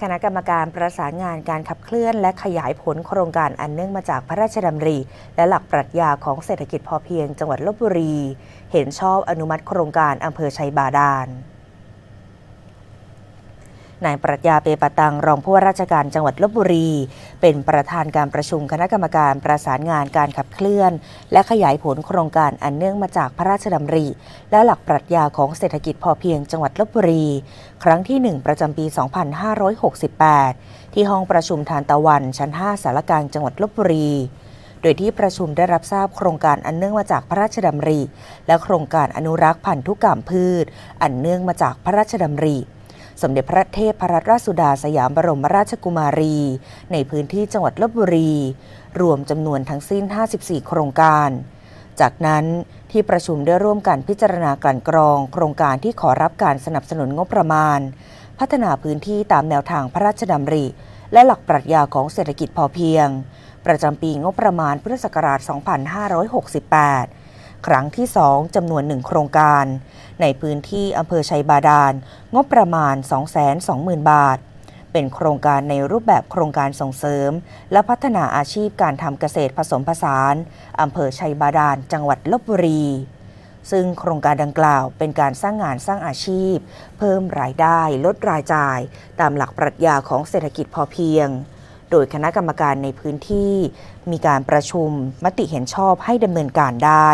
คณะกรรมการประสานงานการขับเคลื่อนและขยายผลโครงการอันเนื่องมาจากพระราชดำริ และหลักปรัชญาของเศรษฐกิจพอเพียงจังหวัดลบบุรี เห็นชอบอนุมัติโครงการอำเภอชัยบาดาล นายปรัชญาเปปะตังรองผู้ว่าราชการจังหวัดลบบุรี เป็นประธานการประชุมคณะกรรมการประสานงานการขับเคลื่อน และขยายผลโครงการอันเนื่องมาจากพระราชดำริ และหลักปรัชญาของเศรษฐกิจพอเพียงจังหวัดลบบุรี ครั้งที่ 1 ประจำปี 2568 ที่ห้องประชุมทานตะวันชั้น 5สารกลางจังหวัดลบบุรีโดยที่ประชุมได้รับทราบโครงการอันเนื่องมาจากพระราชดำริ และโครงการอนุรักษ์พันธุกรรมพืช อันเนื่องมาจากพระราชดำริ สมเด็จพระเทพรัตนราชสุดาสยามบรมราชกุมารี ในพื้นที่จังหวัดลบบุรี รวมจำนวนทั้งสิ้น 54 โครงการ จากนั้นที่ประชุมได้ร่วมกันพิจารณากลั่นกรอง โครงการที่ขอรับการสนับสนุนงบประมาณ พัฒนาพื้นที่ตามแนวทางพระราชดำริ และหลักปรัชญาของเศรษฐกิจพอเพียง ประจำปีงบประมาณพุทธศักราช 2568 ครั้งที่ 2จำนวนหนึ่งโครงการ ในพื้นที่อำเภอชัยบาดาล งบประมาณ 220,000 บาท เป็นโครงการในรูปแบบโครงการส่งเสริม และพัฒนาอาชีพการทำเกษตรผสมผสานอำเภอชัยบาดาล จังหวัดลบบุรี ซึ่งโครงการดังกล่าวเป็นการสร้างงานสร้างอาชีพ เพิ่มรายได้ ลดรายจ่าย ตามหลักปรัชญาของเศรษฐกิจพอเพียงโดยคณะกรรมการในพื้นที่ มีการประชุมมติเห็นชอบให้ดำเนินการได้